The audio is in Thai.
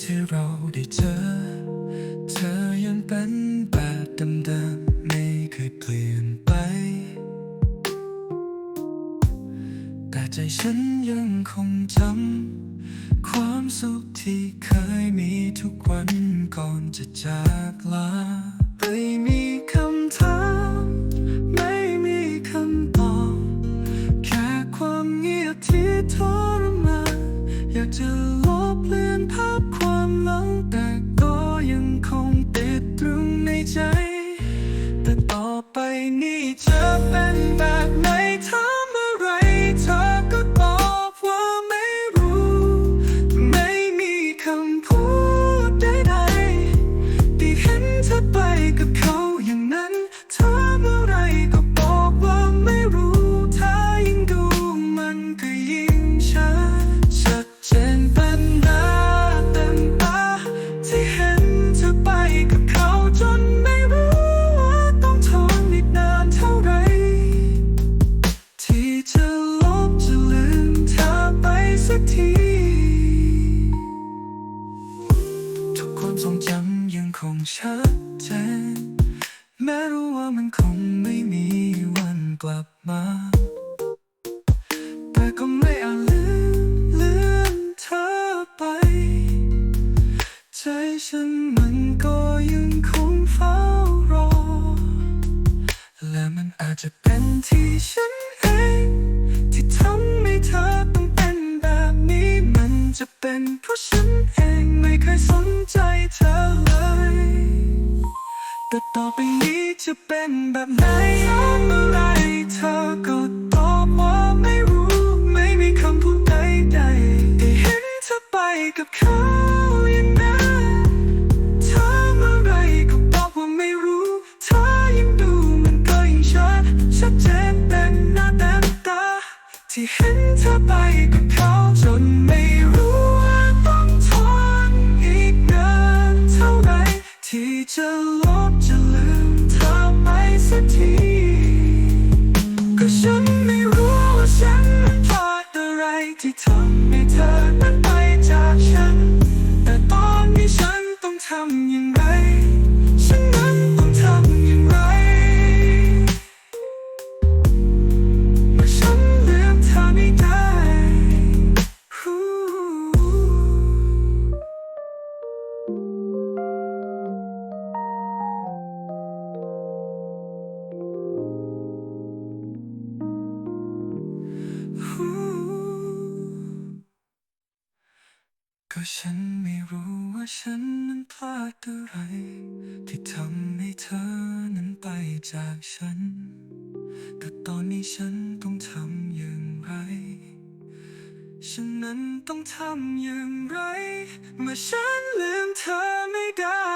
ที่เราได้เจอ เธอยังเป็นแบบเดิมๆไม่เคยเปลี่ยนไป แต่ใจฉันยังคงจำความสุขที่เคยมีทุกวันก่อนจะจากลาไม่มีคำถามไม่มีคำตอบแค่ความเงียบที่ทรมานอยากจะ นี้จะเป็นแบบไหนถามอะไร เธอก็ตอบว่าไม่รู้ ไม่มีคำพูดใดๆที่เห็นเธอไปกับเขาอย่างนั้นถามอะไรก็บอกว่าไม่รู้ถ้ายิ่งดูมันก็ยิ่งชัด แม้รู้ว่ามันคงไม่มีวันกลับมา แต่ก็ไม่อาจลืม แต่ต่อไปนี้จะเป็นแบบไหนทำอะไรเธอก็ตอบว่าไม่รู้ ไม่มีคำพูดใดๆที่เห็นเธอไปกับเขาอย่างนั้นถามอะไรก็บอกว่าไม่รู้ถ้ายิ่งดูมันก็ยิ่งชัดชัดเจนเต็มหน้าเต็มตา ที่เห็นเธอไปกับเขาจนไม่รู้ จะลบจะลืมเธอไปสักทีก็ฉันไม่รู้ว่าฉันมันพลาดอะไรที่ทำ ก็ฉันไม่รู้ว่าฉันนั้นพลาดอะไร ที่ทำให้เธอนั้นไปจากฉัน แต่ตอนนี้ฉันต้องทำอย่างไร ฉันนั้นต้องทำอย่างไรเมื่อฉันลืมเธอไม่ได้